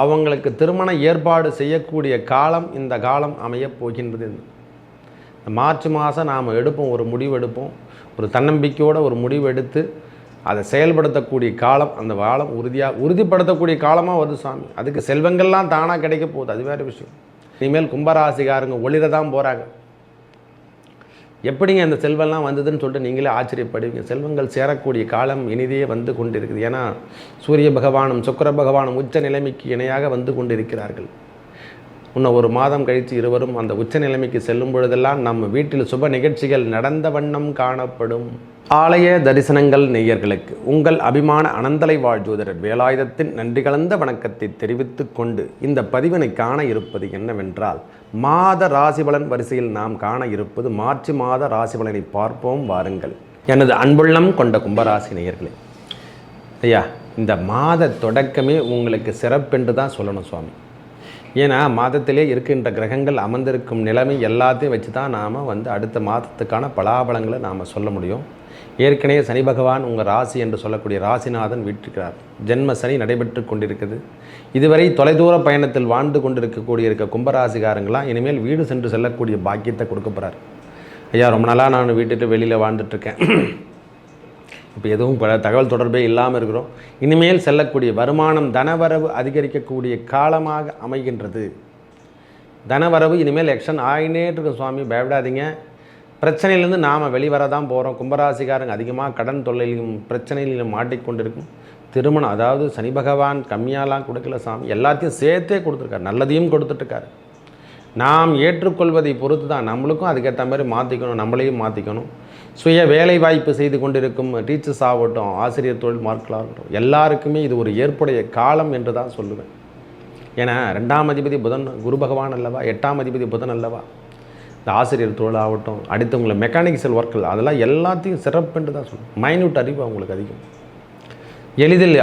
அவங்களுக்கு திருமண ஏற்பாடு செய்யக்கூடிய காலம் இந்த காலம் அமையப் போகின்றது. இந்த மார்ச் மாதம் நாம் எடுப்போம் ஒரு முடிவு எடுப்போம். ஒரு தன்னம்பிக்கையோடு ஒரு முடிவு எடுத்து அதை செயல்படுத்தக்கூடிய காலம் அந்த காலம் உறுதியாக உறுதிப்படுத்தக்கூடிய காலமாக வருது சாமி அதுக்கு செல்வங்கள்லாம் தானாக கிடைக்க போகுது. அது வேறு விஷயம். இனிமேல் கும்பராசிக்காரங்க ஒளிர தான் போகிறாங்க எப்படிங்க இந்த செல்வம்லாம் வந்ததுன்னு சொல்லிட்டு நீங்களே ஆச்சரியப்படுவீங்க. செல்வங்கள் சேரக்கூடிய காலம் இனிதே வந்து கொண்டிருக்குது. ஏன்னா சூரிய பகவானும் சுக்கிர பகவானும் உச்ச நிலைமைக்கு இணையாக வந்து கொண்டிருக்கிறார்கள். இன்னும் ஒரு மாதம் கழித்து இருவரும் அந்த உச்ச நிலைமைக்கு செல்லும் பொழுதெல்லாம் நம்ம வீட்டில் சுப நிகழ்ச்சிகள் நடந்த வண்ணம் காணப்படும். ஆலய தரிசனங்கள் நெய்யர்களுக்கு உங்கள் அபிமான அனந்தலை வாழ் ஜோதிடர் வேலாயுதத்தின் நன்றி கலந்த வணக்கத்தை தெரிவித்து கொண்டு இந்த பதிவினை காண இருப்பது என்னவென்றால் மாத ராசிபலன் வரிசையில் நாம் காண இருப்பது மார்ச் மாத ராசிபலனை பார்ப்போம் வாருங்கள். எனது அன்புள்ளம் கொண்ட கும்பராசி நேயர்களே ஐயா இந்த மாத தொடக்கமே உங்களுக்கு சிறப்பென்று தான் சொல்லணும் சுவாமி. ஏன்னா மாதத்திலே இருக்கின்ற கிரகங்கள் அமர்ந்திருக்கும் நிலைமை எல்லாத்தையும் வச்சு தான் நாம் வந்து அடுத்த மாதத்துக்கான பலாபலங்களை நாம் சொல்ல முடியும். ஏற்கனவே சனி பகவான் உங்கள் ராசி என்று சொல்லக்கூடிய ராசிநாதன் வீட்டிருக்கிறார். ஜென்ம சனி நடைபெற்று கொண்டிருக்குது. இதுவரை தொலைதூர பயணத்தில் வாழ்ந்து கொண்டிருக்கக்கூடிய இருக்க கும்பராசிகாரங்களாம் இனிமேல் வீடு சென்று செல்லக்கூடிய பாக்கியத்தை கொடுக்க போகிறார் ஐயா ரொம்ப நாளாக நான் வீட்டுட்டு வெளியில் வாழ்ந்துட்டுருக்கேன் இப்போ எதுவும் பல தகவல் தொடர்பே இல்லாமல் இருக்கிறோம். இனிமேல் செல்லக்கூடிய வருமானம் தனவரவு அதிகரிக்கக்கூடிய காலமாக அமைகின்றது. தனவரவு இனிமேல் எக்ஷன் ஆகினே இருக்கும் சுவாமி பயப்படாதீங்க. பிரச்சனையிலேருந்து நாம் வெளிவர தான் போகிறோம் கும்பராசிக்காரங்க அதிகமாக கடன் தொல்லையிலும் பிரச்சனையிலும் மாட்டிக்கொண்டிருக்கும். திருமணம் அதாவது சனி பகவான் கம்மியாலாம் கொடுக்கல சாமி. எல்லாத்தையும் சேர்த்தே கொடுத்துருக்காரு. நல்லதையும் கொடுத்துட்ருக்காரு நாம் ஏற்றுக்கொள்வதை பொறுத்து தான் நம்மளுக்கும் அதுக்கேற்ற மாதிரி மாற்றிக்கணும் நம்மளையும் மாற்றிக்கணும் சுய வேலை வாய்ப்பு செய்து கொண்டிருக்கும் டீச்சர்ஸ் ஆகட்டும் ஆசிரியர் தொழில் மார்க்கலாக எல்லாருக்குமே இது ஒரு ஏற்புடைய காலம் என்று தான் சொல்லுவேன். ஏன்னா ரெண்டாம் அதிபதி புதன் குரு பகவான் அல்லவா எட்டாம் அதிபதி புதன் அல்லவா இந்த ஆசிரியர் தொழில் ஆகட்டும் அடுத்தவங்களை மெக்கானிக்கல் ஒர்க்கில் அதெல்லாம் எல்லாத்தையும் சிறப்புன்னு தான் சொல்லுவேன். மைன்யூட் அறிவு அவங்களுக்கு அதிகம். எளிதில்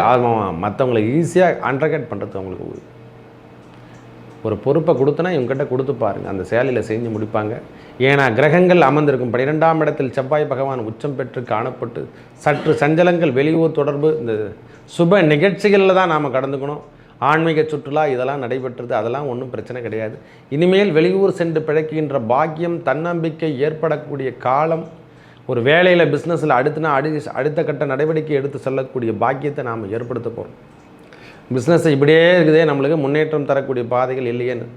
மற்றவங்களை ஈஸியாக அண்டர்கேட் பண்ணுறது அவங்களுக்கு ஒரு பொறுப்பை கொடுத்தனா இவங்ககிட்ட கொடுத்து பாருங்க. அந்த சேலையில் செஞ்சு முடிப்பாங்க. ஏன்னா கிரகங்கள் அமர்ந்திருக்கும். பன்னிரெண்டாம் இடத்தில் செவ்வாய் பகவான் உச்சம் பெற்று காணப்பட்டு சற்று சஞ்சலங்கள் வெளியூர் தொடர்பு இந்த சுப நிகழ்ச்சிகளில் தான் நாம் கடந்துக்கணும். ஆன்மீக சுற்றுலா இதெல்லாம் நடைபெற்றது. அதெல்லாம் ஒன்றும் பிரச்சனை கிடையாது. இனிமேல் வெளியூர் சென்று பிழைக்கின்ற பாக்கியம் தன்னம்பிக்கை ஏற்படக்கூடிய காலம் ஒரு வேலையில் பிஸ்னஸில் அடுத்துனா அடி அடுத்த கட்ட நடவடிக்கை எடுத்து செல்லக்கூடிய பாக்கியத்தை நாம் ஏற்படுத்த போகிறோம் பிஸ்னஸ் இப்படியே இருக்குதே நம்மளுக்கு முன்னேற்றம் தரக்கூடிய பாதைகள் இல்லையேன்னு.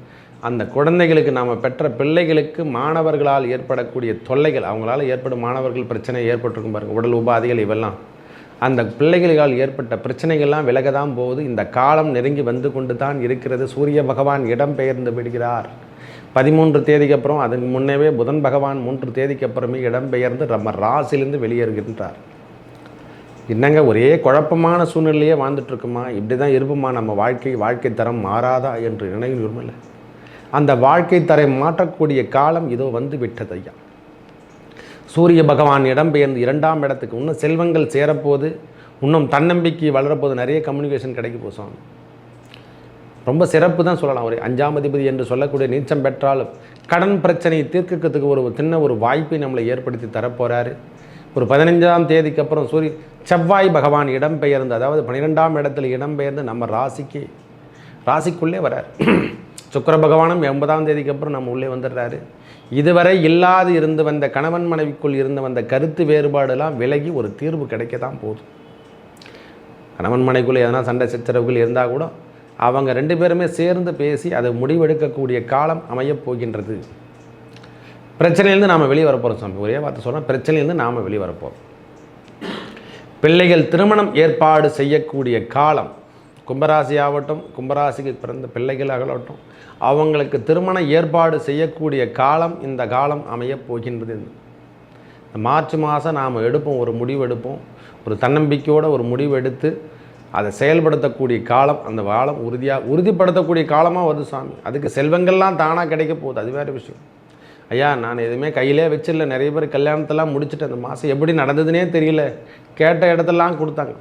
அந்த குழந்தைகளுக்கு நாம் பெற்ற பிள்ளைகளுக்கு மாணவர்களால் ஏற்படக்கூடிய தொல்லைகள் அவங்களால் ஏற்படும் மாணவர்கள் பிரச்சனை ஏற்பட்டிருக்கும் பாருங்கள் உடல் உபாதைகள் இவெல்லாம். அந்த பிள்ளைகளால் ஏற்பட்ட பிரச்சனைகள்லாம் விலக தான் போகுது. இந்த காலம் நெருங்கி வந்து கொண்டு தான் இருக்கிறது. சூரிய பகவான் இடம் பெயர்ந்து விடுகிறார். பதிமூன்று தேதிக்கு அப்புறம் அதுக்கு முன்னவே புதன் பகவான் மூன்று தேதிக்கு அப்புறமே இடம் பெயர்ந்து நம்ம ராசிலிருந்து வெளியேறுகின்றார். என்னங்க ஒரே குழப்பமான சூழ்நிலையே வாழ்ந்துட்டுருக்குமா? இப்படி தான் இருப்புமா? நம்ம வாழ்க்கை வாழ்க்கை தரம் மாறாதா என்று நினைவு விரும்பல அந்த வாழ்க்கை தரம் மாற்றக்கூடிய காலம் இதோ வந்து விட்டது ஐயா. சூரிய பகவான் இடம்பெயர்ந்து இரண்டாம் இடத்துக்கு இன்னும் செல்வங்கள் சேரப்போது இன்னும் தன்னம்பிக்கை வளரப்போது நிறைய கம்யூனிகேஷன் கிடைக்க போசோம் ரொம்ப சிறப்பு தான் சொல்லலாம். ஒரு அஞ்சாம் அதிபதி என்று சொல்லக்கூடிய நீச்சம் பெற்றாலும் கடன் பிரச்சனையை தீர்க்கிறதுக்கு ஒரு சின்ன ஒரு வாய்ப்பை நம்மளை ஏற்படுத்தி தரப்போகிறாரு ஒரு பதினஞ்சாம் தேதிக்கு அப்புறம் சூரிய செவ்வாய் பகவான் இடம்பெயர்ந்து அதாவது பன்னிரெண்டாம் இடத்துல இடம்பெயர்ந்து நம்ம ராசிக்கு ராசிக்குள்ளே வரார். சுக்கர பகவானும் எண்பதாம் தேதிக்கு அப்புறம் நம்ம உள்ளே வந்துடுறாரு. இதுவரை இல்லாது இருந்து வந்த கணவன் மனைவிக்குள் இருந்து வந்த கருத்து வேறுபாடெல்லாம் விலகி ஒரு தீர்வு கிடைக்க தான் போதும் கணவன் மனைக்குள்ளே எதனா சண்டை சச்சரவுகள் இருந்தால் கூட அவங்க ரெண்டு பேருமே சேர்ந்து பேசி அதை முடிவெடுக்கக்கூடிய காலம் அமையப் போகின்றது. பிரச்சனையிலேருந்து நாம் வெளியே வரப்போகிறோம் சாமி. ஒரே வார்த்தை சொல்கிறேன் பிரச்சனையிலேருந்து நாம் வெளியே வரப்போகிறோம் பிள்ளைகள் திருமணம் ஏற்பாடு செய்யக்கூடிய காலம் கும்பராசி ஆகட்டும் கும்பராசிக்கு பிறந்த பிள்ளைகள் ஆகட்டும் அவங்களுக்கு திருமண ஏற்பாடு செய்யக்கூடிய காலம் இந்த காலம் அமையப் போகின்றது. மார்ச் மாதம் நாம் எடுப்போம் ஒரு முடிவு எடுப்போம். ஒரு தன்னம்பிக்கையோடு ஒரு முடிவு எடுத்து அதை செயல்படுத்தக்கூடிய காலம் அந்த காலம் உறுதியாக உறுதிப்படுத்தக்கூடிய காலமாக வருது சாமி. அதுக்கு செல்வங்கள்லாம் தானாக கிடைக்க போகுது அது வேறு விஷயம். ஐயா நான் எதுவுமே கையிலே வச்சிடல. நிறைய பேர் கல்யாணத்தெல்லாம் முடிச்சுட்டு அந்த மாதம் எப்படி நடந்ததுனே தெரியல. கேட்ட இடத்தெல்லாம் கொடுத்தாங்க.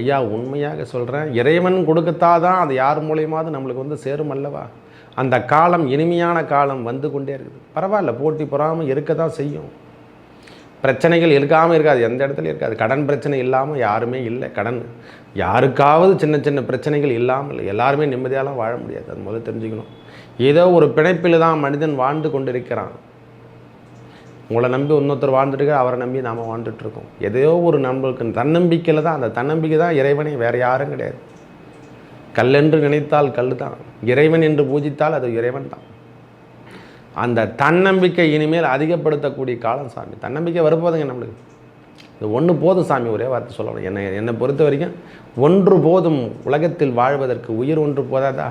ஐயா உண்மையாக சொல்கிறேன் இறைவன் கொடுக்கத்தா தான் அது யார் மூலியமாவது நம்மளுக்கு வந்து சேரும் அல்லவா? அந்த காலம் இனிமையான காலம் வந்து கொண்டே இருக்குது. பரவாயில்ல போட்டி பொறாமல் இருக்க தான் செய்யும். பிரச்சனைகள் இருக்காமல் இருக்காது. எந்த இடத்துலையும் இருக்காது. கடன் பிரச்சனை இல்லாமல் யாருமே இல்லை. கடன் யாருக்காவது சின்ன சின்ன பிரச்சனைகள் இல்லாமல் எல்லாருமே நிம்மதியாலாம் வாழ முடியாது. அது முதல்ல தெரிஞ்சுக்கணும். ஏதோ ஒரு பிணைப்பில் தான் மனிதன் வாழ்ந்து கொண்டிருக்கிறான். உங்களை நம்பி இன்னொருத்தர் வாழ்ந்துட்டு அவரை நம்பி நாம் வாழ்ந்துட்டுருக்கோம். எதையோ ஒரு நம்மளுக்கு தன்னம்பிக்கையில் தான் அந்த தன்னம்பிக்கை தான் இறைவனே வேறு யாரும் கிடையாது. கல்லென்று நினைத்தால் கல் தான் இறைவன் என்று பூஜித்தால் அது இறைவன் தான். அந்த தன்னம்பிக்கை இனிமேல் அதிகப்படுத்தக்கூடிய காலம் சாமி. தன்னம்பிக்கை வரப்போதுங்க நம்மளுக்கு. இது ஒன்று போதும் சாமி ஒரே வார்த்தை சொல்லணும் என்னை என்னை பொறுத்த வரைக்கும் ஒன்று போதும் உலகத்தில் வாழ்வதற்கு உயிர் ஒன்று போதாதா?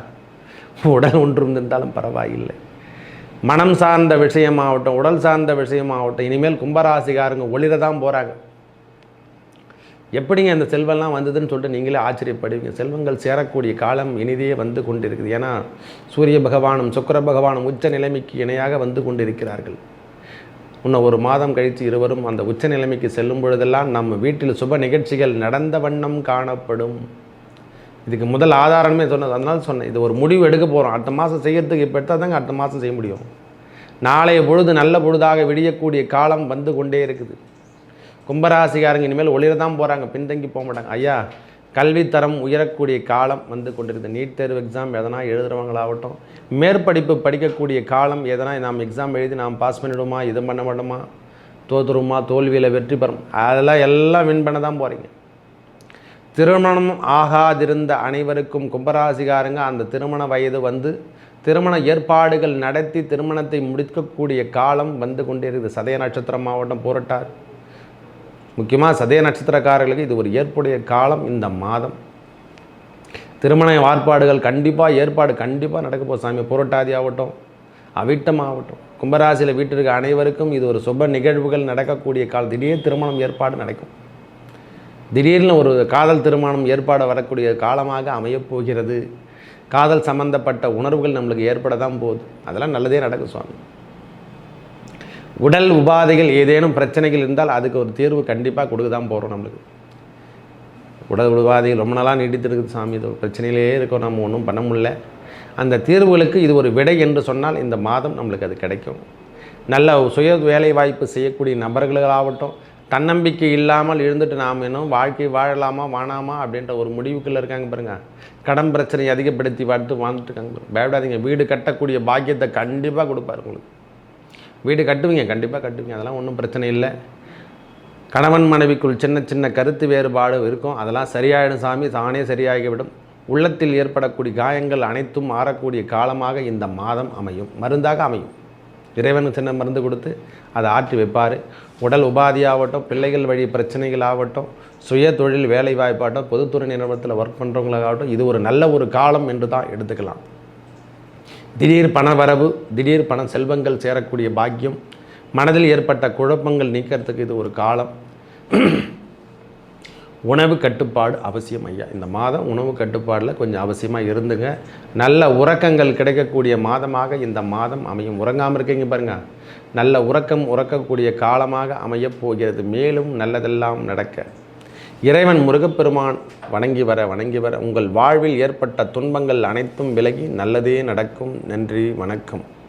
உடல் ஒன்றும் இருந்தாலும் பரவாயில்லை. மனம் சார்ந்த விஷயமாகட்டும் உடல் சார்ந்த விஷயமாகட்டும் இனிமேல் கும்பராசிகாரங்க ஒளிர தான் போகிறாங்க எப்படிங்க அந்த செல்வம்லாம் வந்ததுன்னு சொல்லிட்டு நீங்களே ஆச்சரியப்படுவீங்க. செல்வங்கள் சேரக்கூடிய காலம் இனிதே வந்து கொண்டிருக்குது. ஏன்னா சூரிய பகவானும் சுக்கர பகவானும் உச்ச நிலைமைக்கு இணையாக வந்து கொண்டிருக்கிறார்கள். இன்னும் ஒரு மாதம் கழித்து இருவரும் அந்த உச்ச நிலைமைக்கு செல்லும் பொழுதெல்லாம் நம்ம வீட்டில் சுப நிகழ்ச்சிகள் நடந்த வண்ணம் காணப்படும். இதுக்கு முதல் ஆதாரமே சொன்னது அதனால சொன்னேன். இது ஒரு முடிவு எடுக்க போகிறோம் அடுத்த மாதம் செய்கிறதுக்கு இப்போ எடுத்தால் தாங்க அடுத்த மாதம் செய்ய முடியும். நாளைய பொழுது நல்ல பொழுதாக விடியக்கூடிய காலம் வந்து கொண்டே இருக்குது. கும்பராசிகாரங்க இனிமேல் ஒளிர தான் போகிறாங்க பின்தங்கி போக மாட்டாங்க. ஐயா கல்வித்தரம் உயரக்கூடிய காலம் வந்து கொண்டிருக்குது. நீட் தேர்வு எக்ஸாம் எதனா எழுதுகிறவங்களாகட்டும் மேற்படிப்பு படிக்கக்கூடிய காலம் எதனா நாம் எக்ஸாம் எழுதி நாம் பாஸ் பண்ணிவிடுமா இது பண்ண மாட்டோமா தோற்றுருமா தோல்வியில் வெற்றி பெறும். அதெல்லாம் எல்லாம் வின் பண்ண தான் போகிறீங்க திருமணம் ஆகாதிருந்த அனைவருக்கும் கும்பராசிகாரங்க அந்த திருமண வயது வந்து திருமண ஏற்பாடுகள் நடத்தி திருமணத்தை முடிக்கக்கூடிய காலம் வந்து கொண்டே சதய நட்சத்திரம் மாவட்டம் போரட்டார். முக்கியமாக சதய நட்சத்திரக்காரர்களுக்கு இது ஒரு ஏற்புடைய காலம் இந்த மாதம். திருமண ஏற்பாடுகள் கண்டிப்பாக ஏற்பாடு கண்டிப்பாக நடக்க போகுது சாமி. புரட்டாதி ஆகட்டும் அவிட்டம் ஆகட்டும். கும்பராசியில் வீட்டிற்கு அனைவருக்கும் இது ஒரு சுப நிகழ்வுகள் நடக்கக்கூடிய காலத்திலேயே திடீர் திருமணம் ஏற்பாடு நடக்கும். திடீர்னு ஒரு காதல் திருமணம் ஏற்பாடு வரக்கூடிய காலமாக அமையப்போகிறது. காதல் சம்பந்தப்பட்ட உணர்வுகள் நம்மளுக்கு ஏற்பட தான் போகுது. அதெல்லாம் நல்லதே நடக்கும் சுவாமி. உடல் உபாதைகள் ஏதேனும் பிரச்சனைகள் இருந்தால் அதுக்கு ஒரு தீர்வு கண்டிப்பாக கொடுக்க தான் போகிறோம் நம்மளுக்கு. உடல் உபாதைகள் ரொம்ப நாளாக நீடித்து இருக்குது சாமி இது ஒரு பிரச்சனையிலே இருக்கோம் நம்ம ஒன்றும் பண்ண முடியல. அந்த தீர்வுகளுக்கு இது ஒரு விடை என்று சொன்னால் இந்த மாதம் நம்மளுக்கு அது கிடைக்கும். நல்ல சுய வேலை வாய்ப்பு செய்யக்கூடிய நபர்களாகட்டும் தன்னம்பிக்கை இல்லாமல் இருந்துட்டு நாம் இன்னும் வாழ்க்கை வாழலாமா வாணாமா அப்படின்ற ஒரு முடிவுக்குள்ளே இருக்காங்க பாருங்க. கடன் பிரச்சனையை அதிகப்படுத்தி வாழ்த்து வாழ்ந்துட்டு இருக்காங்க பாருங்க. பயப்படாதீங்க. வீடு கட்டக்கூடிய பாக்கியத்தை கண்டிப்பாக கொடுப்பாரு உங்களுக்கு. வீடு கட்டுவீங்க கண்டிப்பாக கட்டுவீங்க. அதெல்லாம் ஒன்றும் பிரச்சனை இல்லை. கணவன் மனைவிக்குள் சின்ன சின்ன கருத்து வேறுபாடு இருக்கும். அதெல்லாம் சரியாயிடும் சாமி. தானே சரியாகிவிடும். உள்ளத்தில் ஏற்படக்கூடிய காயங்கள் அனைத்தும் மாறக்கூடிய காலமாக இந்த மாதம் அமையும். மருந்தாக அமையும். இறைவனுக்கு சின்ன மருந்து கொடுத்து அதை ஆற்றி வைப்பார். உடல் உபாதியாகட்டும் பிள்ளைகள் வழி பிரச்சனைகள் ஆகட்டும் சுய தொழில் வேலை வாய்ப்பாகட்டும் பொதுத்துறை நிறுவனத்தில் ஒர்க் பண்ணுறவங்களாகட்டும் இது ஒரு நல்ல ஒரு காலம் என்று தான் எடுத்துக்கலாம். திடீர் பண வரவு திடீர் பண செல்வங்கள் சேரக்கூடிய பாக்கியம் மனதில் ஏற்பட்ட குழப்பங்கள் நீக்கிறதுக்கு இது ஒரு காலம். உணவு கட்டுப்பாடு அவசியம் ஐயா. இந்த மாதம் உணவு கட்டுப்பாடில் கொஞ்சம் அவசியமாக இருந்துங்க. நல்ல உறக்கங்கள் கிடைக்கக்கூடிய மாதமாக இந்த மாதம் அமையும். உறங்காமல் இருக்கீங்க பாருங்கள் நல்ல உறக்கம் உறக்கக்கூடிய காலமாக அமையப் போகிறது. மேலும் நல்லதெல்லாம் நடக்க. இறைவன் முருகப்பெருமான் வணங்கி வர வணங்கி வர. உங்கள் வாழ்வில் ஏற்பட்ட துன்பங்கள் அனைத்தும் விலகி நல்லதே நடக்கும். நன்றி வணக்கம்.